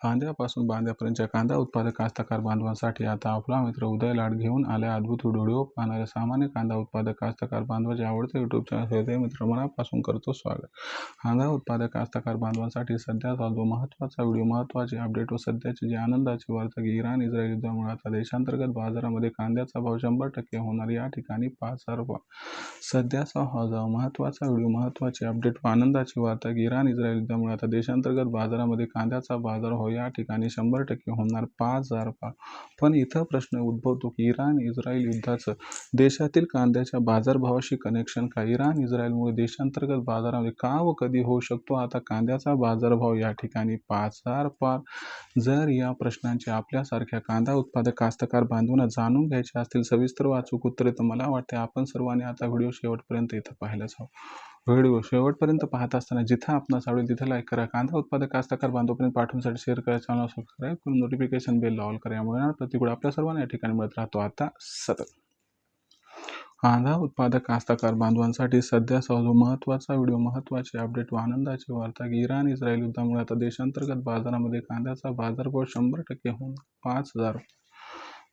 कांद्यापासून बांध्यापर्यंतच्या कांदा उत्पादक कास्तकार बांधवांसाठी आता आपला मित्र उदय लाड घेऊन आल्या अद्भुत व्हिडिओ पाहणाऱ्या सामान्य कांदा उत्पादक कास्तकार बांधवाचे आवडते युट्यूब चॅनल मित्र मनापासून करतो स्वागत. कांदा उत्पादक कास्तकार बांधवांसाठी सध्याचा चालतो महत्त्वाचा व्हिडिओ महत्त्वाचे अपडेट व सध्याची जी आनंदाची वार्ता की इराण इस्रायल युद्धामुळे आता देशांतर्गत बाजारामध्ये कांद्याचा भाव शंभर टक्के होणार या ठिकाणी पाच हजार रुपये. सध्याचा हा जाव महत्त्वाचा व्हिडिओ महत्त्वाची अपडेट व आनंदाची वार्ता की इराण इस्रायल युद्धामुळे आता देशांतर्गत बाजारामध्ये कांद्याचा बाजार हो या ठिकाणी शंभर टक्के होणार पाच हजार पार पण इथं प्रश्न उद्भवतो की इराण इस्रायल युद्धाचं देशातील कांद्याच्या बाजारभावाशी कनेक्शन का? इराण इस्रायलमुळे देशांतर्गत बाजारामध्ये का व कधी होऊ शकतो? आता कांद्याचा बाजारभाव या ठिकाणी पाच हजार पार जर या प्रश्नांचे आपल्यासारख्या कांदा उत्पादक कास्तकार बांधवांना जाणून घ्यायचे असतील सविस्तर वाचूक उत्तरे तर मला वाटते आपण सर्वांनी आता व्हिडिओ शेवटपर्यंत इथं पाहिलाच हवं. व्हिडिओ शेवटपर्यंत पाहत असताना जिथं आपणास आवडेल तिथं लाईक करा. कांदा उत्पादक कास्तकार बांधवपर्यंत पाठवण्यासाठी शेअर करा चॅनल सबस्क्राईब करून नोटिफिकेशन बेल ऑल करा. यामुळे प्रतिकूळ आपल्या सर्वांना या ठिकाणी मिळत राहतो. आता सतत. कांदा उत्पादक कास्तकार बांधवांसाठी सध्या सहज महत्त्वाचा व्हिडिओ महत्त्वाची अपडेट व आनंदाची वार्ता की इराण इस्रायल युद्धामुळे आता देशांतर्गत बाजारामध्ये कांद्याचा बाजारभाव शंभर टक्के होऊन पाच हजार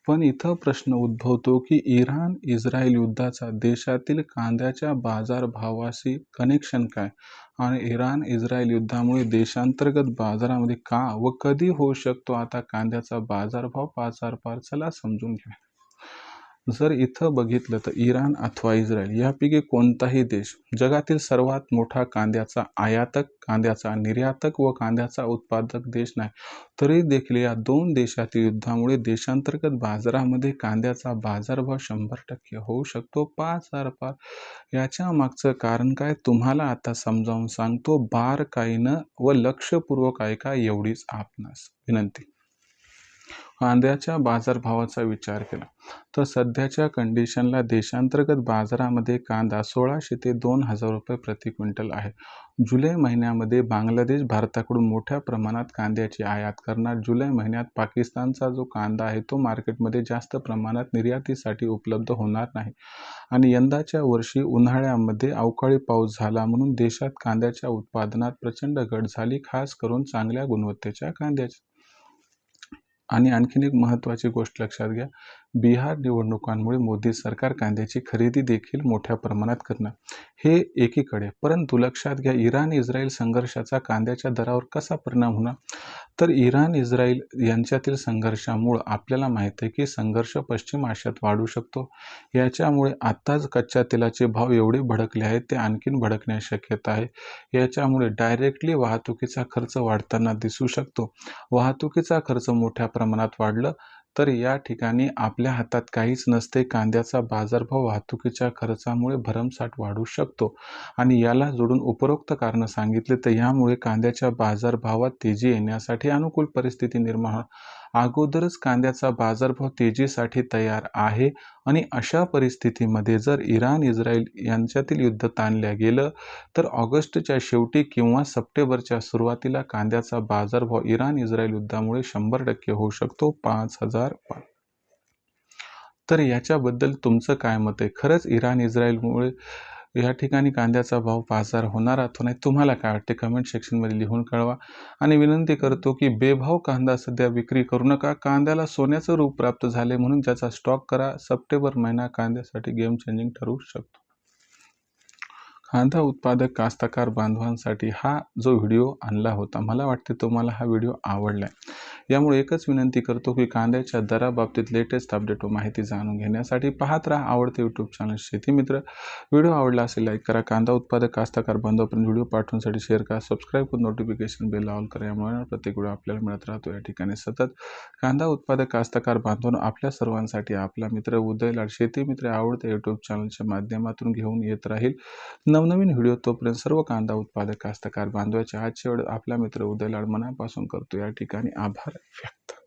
पण इथं प्रश्न उद्भवतो की इराण इस्रायल युद्धाचा देशातील कांद्याच्या बाजारभावाशी कनेक्शन काय? आणि इराण इस्रायल युद्धामुळे देशांतर्गत बाजारामध्ये का व कधी होऊ शकतो? आता कांद्याचा बाजारभाव पाच हजार पार चला समजून घ्या. जर इथं बघितलं तर इराण अथवा इस्रायल यापैकी कोणताही देश जगातील सर्वात मोठा कांद्याचा आयातक कांद्याचा निर्यातक व कांद्याचा उत्पादक देश नाही तरी देखील या दोन देशातील युद्धामुळे देशांतर्गत बाजारामध्ये कांद्याचा बाजारभाव शंभर टक्के होऊ शकतो. पाच हजार पार. याच्या मागचं कारण काय? तुम्हाला आता समजावून सांगतो बारकाईनं व लक्षपूर्वक ऐका एवढीच आपणास विनंती. कांद्याच्या बाजारभावाचा विचार केला. तर सध्याच्या कंडिशनला देशांतर्गत बाजारामध्ये कांदा सोळाशे ते दोन हजार रुपये प्रति क्विंटल आहे. जुलै महिन्यामध्ये बांगलादेश भारताकडून मोठ्या प्रमाणात कांद्याची आयात करणार. जुलै महिन्यात पाकिस्तानचा जो कांदा आहे तो मार्केटमध्ये जास्त प्रमाणात निर्यातीसाठी उपलब्ध होणार नाही. आणि यंदाच्या वर्षी उन्हाळ्यामध्ये अवकाळी पाऊस झाला म्हणून देशात कांद्याच्या उत्पादनात प्रचंड घट झाली खास करून चांगल्या गुणवत्तेच्या कांद्याची आणि आणखीन एक महत्त्वाची गोष्ट लक्षात घ्या. बिहार निवडणुकांमुळे मोदी सरकार कांद्याची खरेदी देखील मोठ्या प्रमाणात करणार हे एकीकडे. परंतु लक्षात घ्या इराण इस्रायल संघर्षाचा कांद्याच्या दरावर कसा परिणाम होणार? तर इराण इस्रायल यांच्यातील संघर्षामुळं आपल्याला माहीत आहे की संघर्ष पश्चिम आशियात वाढू शकतो. याच्यामुळे आत्ताच कच्च्या तेलाचे भाव एवढे भडकले आहेत ते आणखीन भडकण्याची शक्यता आहे. याच्यामुळे डायरेक्टली वाहतुकीचा खर्च वाढताना दिसू शकतो. वाहतुकीचा खर्च मोठ्या प्रमाणात वाढलं तर या ठिकाणी आपल्या हातात काहीच नसते. कांद्याचा बाजारभाव वाहतुकीच्या खर्चामुळे भरमसाठ वाढू शकतो. आणि याला जोडून उपरोक्त कारणं सांगितले तर यामुळे कांद्याच्या बाजारभावात तेजी येण्यासाठी अनुकूल परिस्थिती निर्माण अगोदरच कांद्याचा बाजारभाव तेजीसाठी तयार आहे आणि अशा परिस्थितीमध्ये जर इराण इस्रायल यांच्यातील युद्ध ताणल्या गेलं तर ऑगस्टच्या शेवटी किंवा सप्टेंबरच्या सुरुवातीला कांद्याचा बाजारभाव इराण इस्रायल युद्धामुळे शंभर टक्के होऊ शकतो पाच हजार तर याच्याबद्दल तुमचं काय मत आहे? खरंच इराण इस्रायलमुळे या ठिकाणी कांद्याचा भाव बाजार होणार अथवा नाही. तुम्हाला काय वाटते? कमेंट सेक्शनमध्ये लिहून कळवा. आणि विनंती करतो की बेभाव कांदा सध्या विक्री करू नका. कांद्याला सोन्याचं रूप प्राप्त झाले म्हणून त्याचा स्टॉक करा. सप्टेंबर महिना कांद्यासाठी गेम चेंजिंग ठरू शकतो. कांदा उत्पादक कास्तकार बांधवांसाठी हा जो व्हिडिओ आणला होता मला वाटते तुम्हाला हा व्हिडिओ आवडला आहे यामुळे एकच विनंती करतो की कांद्याच्या दराबाबतीत लेटेस्ट अपडेट व माहिती जाणून घेण्यासाठी पाहत राहा आवडते यूट्यूब चॅनल शेती मित्र. व्हिडिओ आवडला असेल लाईक करा. कांदा उत्पादक कास्तकार बांधवापर्यंत व्हिडिओ पाठवण्यासाठी शेअर करा. सबस्क्राईब करून नोटिफिकेशन बेल ऑल करा. यामुळे प्रत्येक व्हिडिओ आपल्याला मिळत राहतो. या ठिकाणी सतत कांदा उत्पादक कास्तकार बांधवून आपल्या सर्वांसाठी आपला मित्र उदयलाड शेती मित्र आवडते यूट्यूब चॅनलच्या माध्यमातून घेऊन येत राहील. नवनवीन व्हिडिओ तोपर्यंत सर्व कांदा उत्पादक कास्तकार बांधवाचे आजच्या वेळ आपला मित्र उदयलाड मनापासून करतो. या ठिकाणी आभार. perfecta.